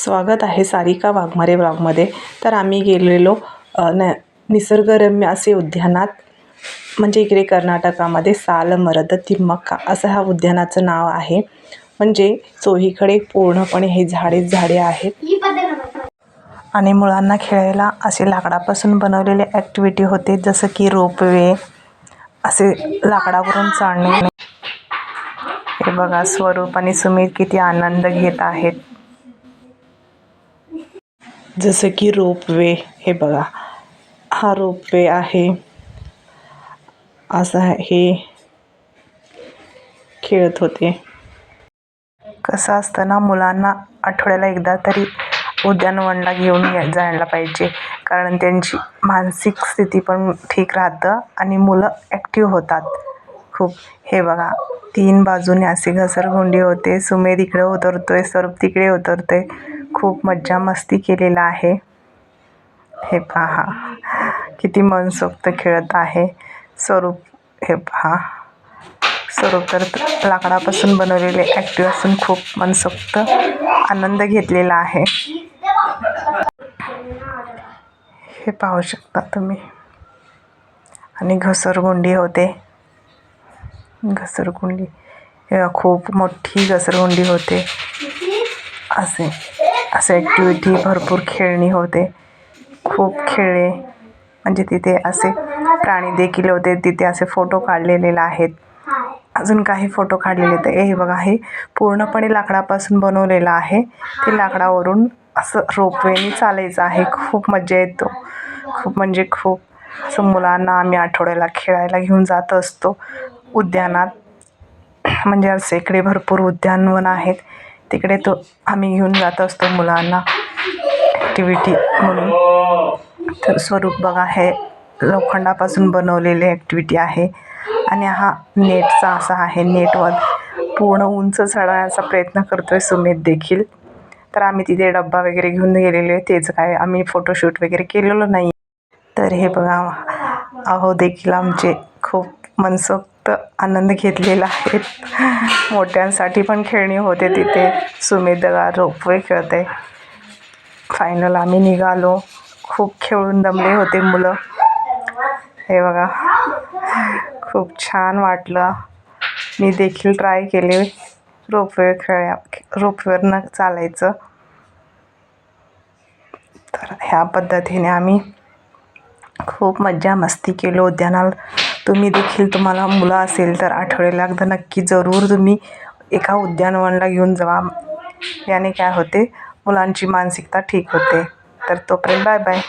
स्वागत आहे सारिका वाघमारे ब्लॉगमध्ये. तर आम्ही गेलेलो न निसर्गरम्य असे उद्यानात म्हणजे इकडे कर्नाटकामध्ये सालमरद तिम्मक्का असं ह्या उद्यानाचं नाव आहे. म्हणजे चोहीकडे पूर्णपणे हे झाडेच झाडे आहेत. आणि मुलांना खेळायला असे लाकडापासून बनवलेले ॲक्टिव्हिटी होते जसं की रोपवे असे लाकडावरून चालणे. हे बघा स्वरूप आणि सुमित किती आनंद घेत आहेत. जसं की रोपवे हे बघा. हा रोपवे आहे. असं हे खेळत होते. कसं असतं ना मुलांना आठवड्याला एकदा तरी उद्यानवनला घेऊन जायला पाहिजे. कारण त्यांची मानसिक स्थिती पण ठीक राहतं आणि मुलं ॲक्टिव्ह होतात. खूप. हे बघा. तीन बाजूने असे घसरगुंडी होते. सुमेध इकडे उतरतोय स्वरूप तिकडे उतरतोय. खूप मज्जा मस्ती केलेला आहे. हे पहा किती मनसोक्त खेळत आहे. स्वरूप हे पहा. स्वरूप तर लाकडापासून बनवलेले ॲक्टिव्ह असून खूप मनसोक्त आनंद घेतलेला आहे. हे पाहू शकता तुम्ही. आणि घसरगुंडी होते. घसरगुंडी हे खूप मोठी घसरगुंडी होते. असे. असे ॲक्टिव्हिटी भरपूर खेळणी होते. खूप खेळले म्हणजे तिथे असे प्राणी देखील होते. तिथे असे फोटो काढलेले आहेत. अजून काही फोटो काढलेले तर हे बघा हे पूर्णपणे लाकडापासून बनवलेलं आहे. ते लाकडावरून असं रोपवेने चालायचं आहे. खूप मजा येतो. खूप म्हणजे खूप. असं मुलांना आम्ही आठवड्याला खेळायला घेऊन जात असतो. उद्यानात म्हणजे असे इकडे भरपूर उद्यानवन आहेत. तिकडे तो आम्ही घेऊन जात असतो मुलांना ॲक्टिव्हिटी म्हणून. तर स्वरूप बघा हे लोखंडापासून बनवलेले ॲक्टिव्हिटी आहे. आणि हा नेटचा असा आहे नेटवर पूर्ण उंच चढण्याचा प्रयत्न करतो आहे सुमित देखील. तर आम्ही तिथे डब्बा वगैरे घेऊन गेलेलो आहे तेच काय आम्ही फोटोशूट वगैरे केलेलो नाही. तर हे बघा अहो देखील आमचे खूप मनसोक्त आनंद घेतलेला आहे. मोठ्यांसाठी पण खेळणी होते तिथे. सुमेदगा रोपवे खेळते. फायनल आम्ही निघालो. खूप खेळून दमले होते मुलं. हे बघा. खूप छान वाटलं. मी देखील ट्राय केले. रोपवे खेळ्या रोपवेवरनं चालायचं. तर ह्या पद्धतीने आम्ही खूप मज्जा मस्ती केलो. उद्यानाला तुम्ही देखील तुम्हाला मुलं असेल तर आठवड्याला एकदा नक्की जरूर तुम्ही एका उद्यानवनला घेऊन जावा. याने काय होते? मुलांची मानसिकता ठीक होते. तर तोपर्यंत बाय बाय.